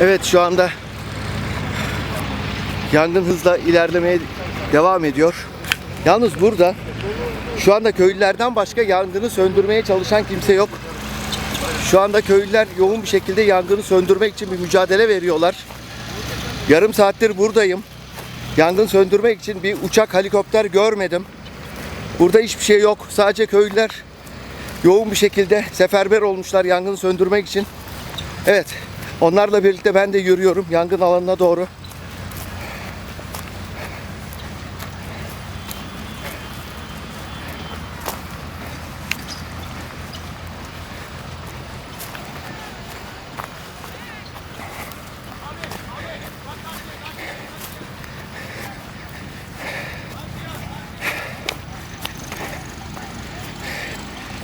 Evet şu anda yangın hızla ilerlemeye devam ediyor. Yalnız burada şu anda köylülerden başka yangını söndürmeye çalışan kimse yok. Şu anda köylüler yoğun bir şekilde yangını söndürmek için bir mücadele veriyorlar. Yarım saattir buradayım. Yangın söndürmek için bir uçak, helikopter görmedim. Burada hiçbir şey yok. Sadece köylüler yoğun bir şekilde seferber olmuşlar yangını söndürmek için. Evet. Onlarla birlikte ben de yürüyorum yangın alanına doğru.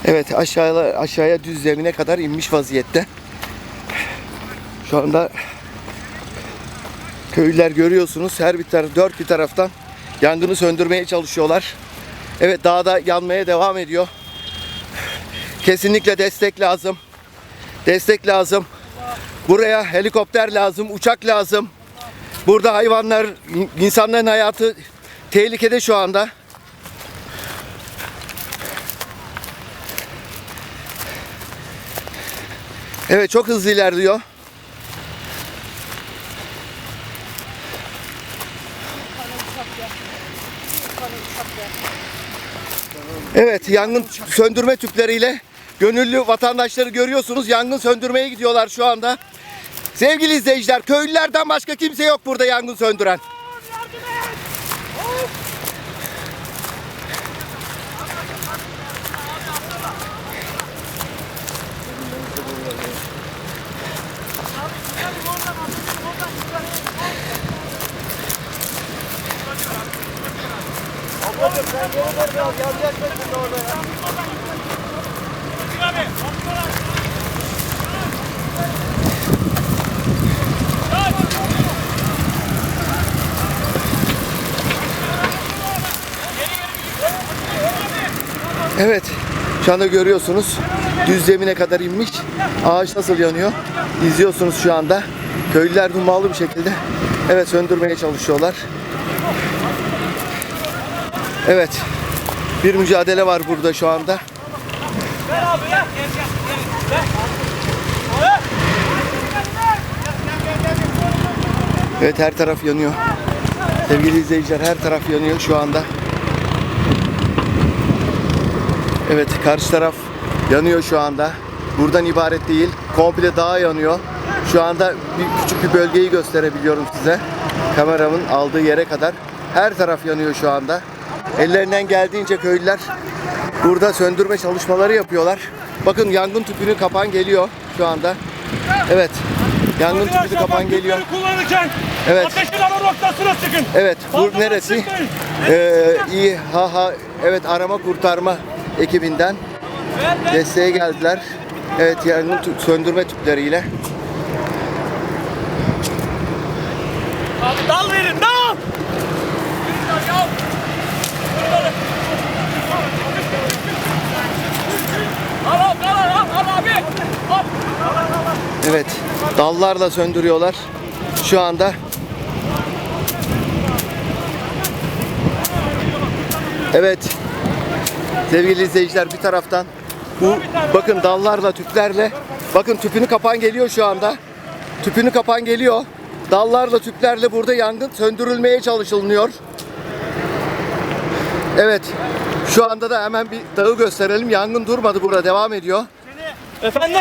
Evet aşağıya, aşağıya düz zemine kadar inmiş vaziyette. Şu anda köylüler görüyorsunuz her bir taraf, dört bir taraftan yangını söndürmeye çalışıyorlar. Evet dağda yanmaya devam ediyor. Kesinlikle destek lazım. Destek lazım. Buraya helikopter lazım, uçak lazım. Burada hayvanlar, insanların hayatı tehlikede şu anda. Evet çok hızlı ilerliyor. Evet yangın söndürme tüpleriyle gönüllü vatandaşları görüyorsunuz. Yangın söndürmeye gidiyorlar şu anda. Sevgili izleyiciler köylülerden başka kimse yok burada yangın söndüren. Evet şu anda görüyorsunuz düz zemine kadar inmiş. Ağaç nasıl yanıyor? İzliyorsunuz şu anda. Köylüler hummalı bir şekilde evet söndürmeye çalışıyorlar. Evet. Bir mücadele var burada şu anda. Evet her taraf yanıyor. Sevgili izleyiciler her taraf yanıyor şu anda. Evet karşı taraf yanıyor şu anda. Buradan ibaret değil. Komple dağ yanıyor. Şu anda bir küçük bir bölgeyi gösterebiliyorum size. Kameramın aldığı yere kadar. Her taraf yanıyor şu anda. Ellerinden geldiğince köylüler burada söndürme çalışmaları yapıyorlar. Bakın yangın tüpünü kapan geliyor şu anda. Evet. Yangın tüpünü kapan geliyor. Kullanırken Evet. ateşin ana noktasına sıkın. Evet, bu neresi? Ee, İHA, evet arama kurtarma ekibinden desteğe geldiler. Evet, yangın tü- söndürme tüpleriyle. Dal verin dal. Evet, dallarla söndürüyorlar şu anda. Evet, sevgili izleyiciler bir taraftan bu bakın dallarla tüplerle bakın tüpünü kapan geliyor şu anda. Tüpünü kapan geliyor. Dallarla tüplerle burada yangın söndürülmeye çalışılıyor. Evet. Şu anda da hemen bir dağı gösterelim. Yangın durmadı burada devam ediyor. Efendim.